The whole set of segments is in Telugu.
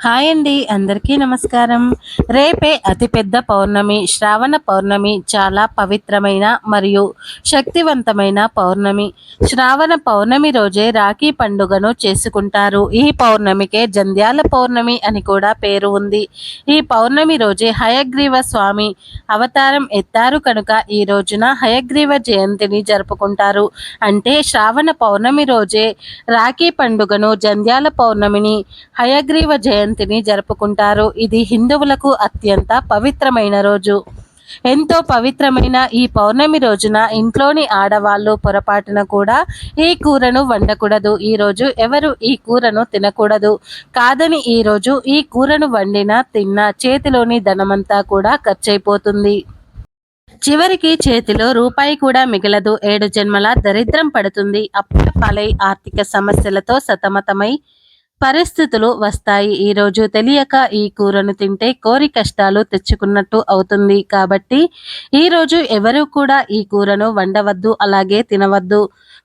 హాయ్ అండి అందరికీ నమస్కారం. రేపే అతిపెద్ద పౌర్ణమి శ్రావణ పౌర్ణమి చాలా పవిత్రమైన మరియు శక్తివంతమైన పౌర్ణమి. శ్రావణ పౌర్ణమి రోజే రాఖీ పండుగను చేసుకుంటారు. ఈ పౌర్ణమికే జంధ్యాల పౌర్ణమి అని కూడా పేరు ఉంది. ఈ పౌర్ణమి రోజే హయగ్రీవ స్వామి అవతారం ఎత్తారు కనుక ఈ రోజున హయగ్రీవ జయంతిని జరుపుకుంటారు. అంటే శ్రావణ పౌర్ణమి రోజే రాఖీ పండుగను జంధ్యాల పౌర్ణమిని హయగ్రీవ జయంతి జయంతిని జరుపుకుంటారు. ఇది హిందువులకు అత్యంత పవిత్రమైన రోజు. ఎంతో పవిత్రమైన ఈ పౌర్ణమి రోజున ఇంట్లోని ఆడవాళ్ళు పొరపాటున కూడా ఈ కూరను వండకూడదు. ఈ రోజు ఎవరు ఈ కూరను తినకూడదు? కాదని ఈ రోజు ఈ కూరను వండిన తిన్న చేతిలోని ధనమంతా కూడా ఖర్చయిపోతుంది చివరికి చేతిలో రూపాయి కూడా మిగలదు. ఏడు జన్మల దరిద్రం పడుతుంది. అప్పుల పాలై ఆర్థిక సమస్యలతో సతమతమై పరిస్థితులు వస్తాయి. ఈరోజు తెలియక ఈ కూరను తింటే కోరి కష్టాలు తెచ్చుకున్నట్టు అవుతుంది. కాబట్టి ఈరోజు ఎవరు కూడా ఈ కూరను వండవద్దు అలాగే తినవద్దు.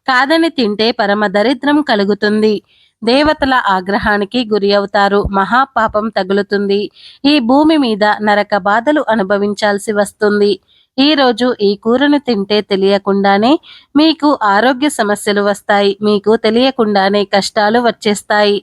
కాదని తింటే పరమ దరిద్రం కలుగుతుంది. దేవతల ఆగ్రహానికి గురి అవుతారు. మహాపాపం తగులుతుంది. ఈ భూమి మీద నరక బాధలు అనుభవించాల్సి వస్తుంది. ఈ రోజు ఈ కూరను తింటే తెలియకుండానే మీకు ఆరోగ్య సమస్యలు వస్తాయి. మీకు తెలియకుండానే కష్టాలు వచ్చేస్తాయి.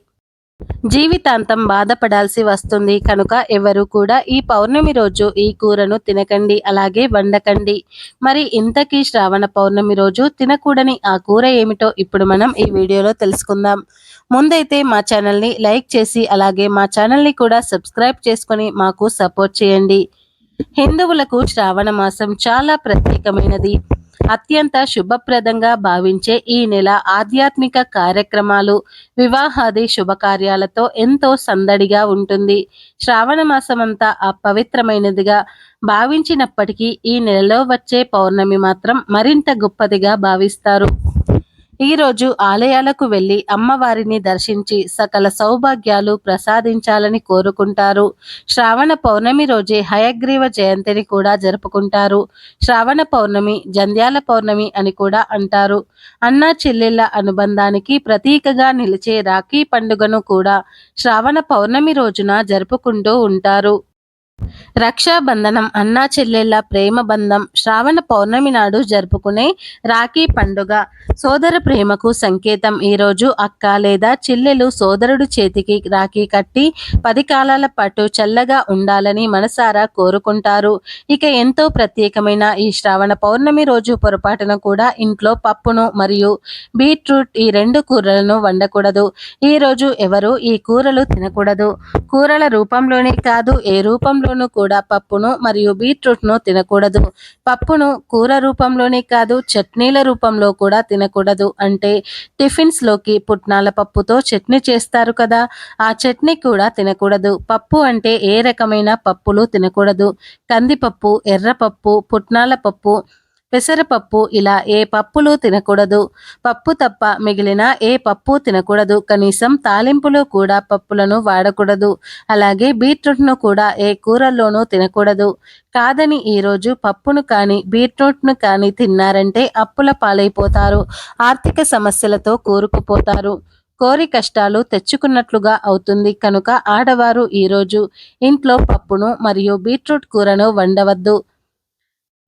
జీవితాంతం బాధపడాల్సి వస్తుంది. కనుక ఎవరు కూడా ఈ పౌర్ణమి రోజు ఈ కూరను తినకండి. అలాగే వండకండి. మరి ఇంతకీ శ్రావణ పౌర్ణమి రోజు తినకూడని ఆ కూర ఏమిటో ఇప్పుడు మనం ఈ వీడియోలో తెలుసుకుందాం. ముందైతే మా ఛానల్ని లైక్ చేసి అలాగే మా ఛానల్ని కూడా సబ్స్క్రైబ్ చేసుకొని మాకు సపోర్ట్ చేయండి. హిందువులకు శ్రావణ మాసం చాలా ప్రత్యేకమైనది. అత్యంత శుభప్రదంగా భావించే ఈ నెల ఆధ్యాత్మిక కార్యక్రమాలు వివాహాది శుభకార్యాలతో ఎంతో సందడిగా ఉంటుంది. శ్రావణ మాసమంతా అపవిత్రమైనదిగా భావించినప్పటికీ ఈ నెలలో వచ్చే పౌర్ణమి మాత్రం మరింత గొప్పదిగా భావిస్తారు. ఈరోజు ఆలయాలకు వెళ్ళి అమ్మవారిని దర్శించి సకల సౌభాగ్యాలు ప్రసాదించాలని కోరుకుంటారు. శ్రావణ పౌర్ణమి రోజే హయగ్రీవ జయంతిని కూడా జరుపుకుంటారు. శ్రావణ పౌర్ణమి జంధ్యాల పౌర్ణమి అని కూడా అంటారు. అన్నా చెల్లెళ్ళ అనుబంధానికి ప్రతీకగా నిలిచే రాఖీ పండుగను కూడా శ్రావణ పౌర్ణమి రోజున జరుపుకుంటూ ఉంటారు. రక్షాబంధనం అన్నా చెల్లెళ్ళ ప్రేమ బంధం శ్రావణ పౌర్ణమి నాడు జరుపుకునే రాఖీ పండుగ. సోదర ప్రేమకు సంకేతం. ఈరోజు అక్క లేదా చెల్లెలు సోదరుడు చేతికి రాఖీ కట్టి పది కాలాల పాటు చల్లగా ఉండాలని మనసారా కోరుకుంటారు. ఇక ఎంతో ప్రత్యేకమైన ఈ శ్రావణ పౌర్ణమి రోజు పొరపాటున కూడా ఇంట్లో పప్పును మరియు బీట్రూట్ ఈ రెండు కూరలను వండకూడదు. ఈ రోజు ఎవరు ఈ కూరలు తినకూడదు? కూరల రూపంలోనే కాదు ఏ రూపంలో రూపంలోనూ కూడా పప్పును మరియు బీట్రూట్ను తినకూడదు. పప్పును కూర రూపంలోనే కాదు చట్నీల రూపంలో కూడా తినకూడదు అంటే టిఫిన్స్లోకి పుట్నాల పప్పుతో చట్నీ చేస్తారు కదా ఆ చట్నీ కూడా తినకూడదు. పప్పు అంటే ఏ రకమైన పప్పులు తినకూడదు? కందిపప్పు ఎర్రపప్పు పుట్నాల పప్పు పెసరపప్పు ఇలా ఏ పప్పులు తినకూడదు. పప్పు తప్ప మిగిలిన ఏ పప్పు తినకూడదు. కనీసం తాలింపులో కూడా పప్పులను వాడకూడదు. అలాగే బీట్రూట్ను కూడా ఏ కూరల్లోనూ తినకూడదు. కాదని ఈరోజు పప్పును కానీ బీట్రూట్ను కానీ తిన్నారంటే అప్పుల పాలైపోతారు. ఆర్థిక సమస్యలతో కూరుకుపోతారు. కోరి కష్టాలు తెచ్చుకున్నట్లుగా అవుతుంది. కనుక ఆడవారు ఈరోజు ఇంట్లో పప్పును మరియు బీట్రూట్ కూరను వండవద్దు.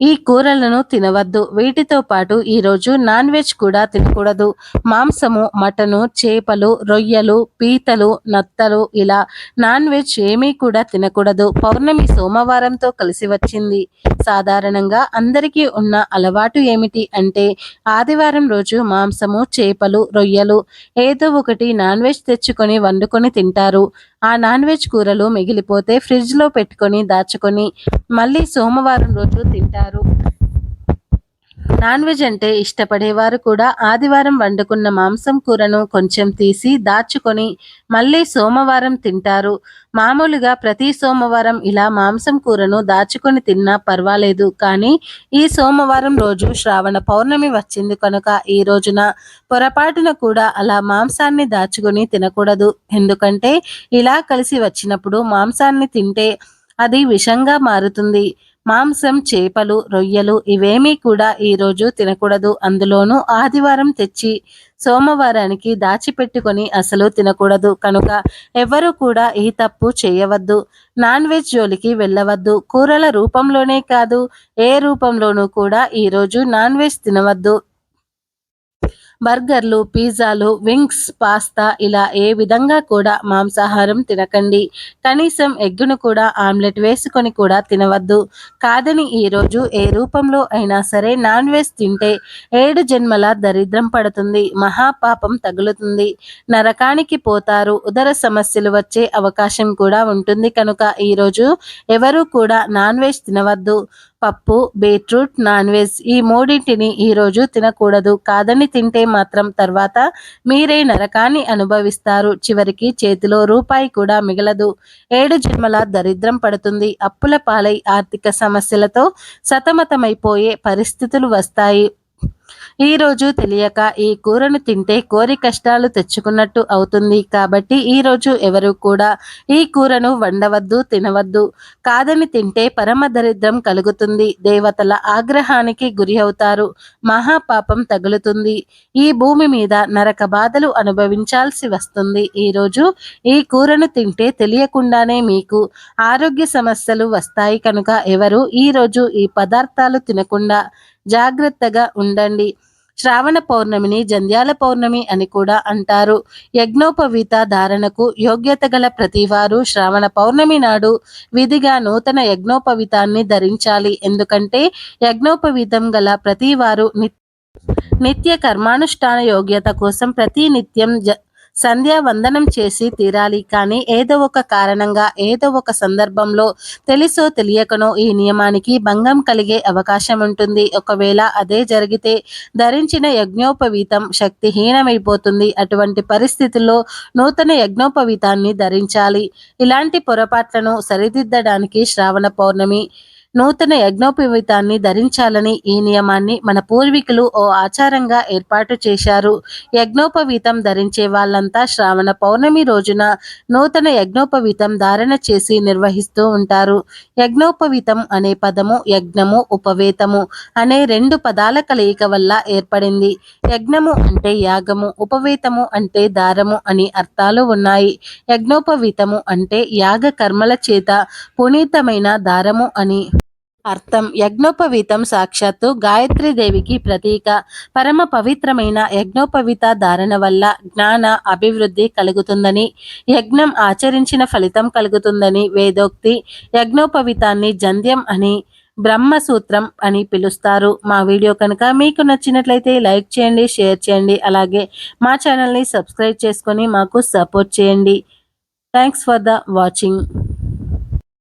ఈ కూరలను తినవద్దు. వీటితో పాటు ఈరోజు నాన్ వెజ్ కూడా తినకూడదు. మాంసము మటను చేపలు రొయ్యలు పీతలు నత్తలు ఇలా నాన్ వెజ్ ఏమీ కూడా తినకూడదు. పౌర్ణమి సోమవారంతో కలిసి వచ్చింది. సాధారణంగా అందరికీ ఉన్న అలవాటు ఏమిటి అంటే ఆదివారం రోజు మాంసము చేపలు రొయ్యలు ఏదో ఒకటి నాన్ వెజ్ తెచ్చుకొని వండుకొని తింటారు. ఆ నాన్ వెజ్ కూరలు మిగిలిపోతే ఫ్రిడ్జ్లో పెట్టుకొని దాచుకొని మళ్ళీ సోమవారం రోజు తింటారు. నాన్ వెజ్ అంటే ఇష్టపడేవారు కూడా ఆదివారం వండుకున్న మాంసం కూరను కొంచెం తీసి దాచుకొని మళ్ళీ సోమవారం తింటారు. మామూలుగా ప్రతి సోమవారం ఇలా మాంసం కూరను దాచుకొని తిన్నా పర్వాలేదు. కానీ ఈ సోమవారం రోజు శ్రావణ పౌర్ణమి వచ్చింది కనుక ఈ రోజున పొరపాటున కూడా అలా మాంసాన్ని దాచుకొని తినకూడదు. ఎందుకంటే ఇలా కలిసి వచ్చినప్పుడు మాంసాన్ని తింటే అది విషంగా మారుతుంది. మాంసం చేపలు రొయ్యలు ఇవేమీ కూడా ఈరోజు తినకూడదు. అందులోనూ ఆదివారం తెచ్చి సోమవారానికి దాచిపెట్టుకొని అసలు తినకూడదు. కనుక ఎవరు కూడా ఈ తప్పు చేయవద్దు. నాన్ వెజ్ జోలికి వెళ్ళవద్దు. కూరల రూపంలోనే కాదు ఏ రూపంలోనూ కూడా ఈరోజు నాన్ వెజ్ తినవద్దు. బర్గర్లు పిజ్జాలు వింగ్స్ పాస్తా ఇలా ఏ విధంగా కూడా మాంసాహారం తినకండి. కనీసం ఎగ్గును కూడా ఆమ్లెట్ వేసుకొని కూడా తినవద్దు. కాదని ఈరోజు ఏ రూపంలో అయినా సరే నాన్ వెజ్ తింటే ఏడు జన్మల దరిద్రం పడుతుంది. మహాపాపం తగులుతుంది. నరకానికి పోతారు. ఉదర సమస్యలు వచ్చే అవకాశం కూడా ఉంటుంది. కనుక ఈరోజు ఎవరు కూడా నాన్ వెజ్ తినవద్దు. పప్పు బీట్రూట్ నాన్ వెజ్ ఈ మూడింటిని ఈరోజు తినకూడదు. కాదని తింటే మాత్రం తర్వాత మీరే నరకాన్ని అనుభవిస్తారు. చివరికి చేతిలో రూపాయి కూడా మిగలదు. ఏడు జన్మల దరిద్రం పడుతుంది. అప్పుల పాలై ఆర్థిక సమస్యలతో సతమతమైపోయే పరిస్థితులు వస్తాయి. ఈ రోజు తెలియక ఈ కూరను తింటే కోరి కష్టాలు తెచ్చుకున్నట్టు అవుతుంది. కాబట్టి ఈ రోజు ఎవరు కూడా ఈ కూరను వండవద్దు తినవద్దు. కాదని తింటే పరమ దరిద్రం కలుగుతుంది. దేవతల ఆగ్రహానికి గురి అవుతారు. మహాపాపం తగులుతుంది. ఈ భూమి మీద నరక బాధలు అనుభవించాల్సి వస్తుంది. ఈరోజు ఈ కూరను తింటే తెలియకుండానే మీకు ఆరోగ్య సమస్యలు వస్తాయి కనుక ఎవరు ఈరోజు ఈ పదార్థాలు తినకుండా జాగ్రత్తగా ఉండండి. శ్రావణ పౌర్ణమిని జంధ్యాల పౌర్ణమి అని కూడా అంటారు. యజ్ఞోపవీత ధారణకు యోగ్యత గల ప్రతివారు శ్రావణ పౌర్ణమి నాడు విధిగా నూతన యజ్ఞోపవీతాన్ని ధరించాలి. ఎందుకంటే యజ్ఞోపవీతం గల ప్రతివారు నిత్య కర్మానుష్ఠాన యోగ్యత కోసం ప్రతి నిత్యం జ సంధ్యావందనం చేసి తీరాలి. కానీ ఏదో ఒక కారణంగా ఏదో ఒక సందర్భంలో తెలుసో తెలియకనో ఈ నియమానికి భంగం కలిగే అవకాశం ఉంటుంది. ఒకవేళ అదే జరిగితే ధరించిన యజ్ఞోపవీతం శక్తిహీనమైపోతుంది. అటువంటి పరిస్థితుల్లో నూతన యజ్ఞోపవీతాన్ని ధరించాలి. ఇలాంటి పొరపాట్లను సరిదిద్దడానికి శ్రావణ పౌర్ణమి నూతన యజ్ఞోపవీతాన్ని ధరించాలని ఈ నియమాన్ని మన పూర్వీకులు ఓ ఆచారంగా ఏర్పాటు చేశారు. యజ్ఞోపవీతం ధరించే వాళ్ళంతా శ్రావణ పౌర్ణమి రోజున నూతన యజ్ఞోపవీతం ధారణ చేసి నిర్వహిస్తూ ఉంటారు. యజ్ఞోపవీతం అనే పదము యజ్ఞము ఉపవేతము అనే రెండు పదాల కలయిక వల్ల ఏర్పడింది. యజ్ఞము అంటే యాగము ఉపవేతము అంటే దారము అని అర్థాలు ఉన్నాయి. యజ్ఞోపవీతము అంటే యాగ కర్మల చేత పునీతమైన దారము అని అర్థం. యజ్ఞోపవీతం సాక్షాత్తు దేవికి ప్రతీక. పరమ పవిత్రమైన యజ్ఞోపవీత ధారణ వల్ల జ్ఞాన అభివృద్ధి కలుగుతుందని యజ్ఞం ఆచరించిన ఫలితం కలుగుతుందని వేదోక్తి యజ్ఞోపవీతాన్ని జంధ్యం అని బ్రహ్మసూత్రం అని పిలుస్తారు. మా వీడియో కనుక మీకు నచ్చినట్లయితే లైక్ చేయండి షేర్ చేయండి అలాగే మా ఛానల్ని సబ్స్క్రైబ్ చేసుకొని మాకు సపోర్ట్ చేయండి. Thanks for the watching.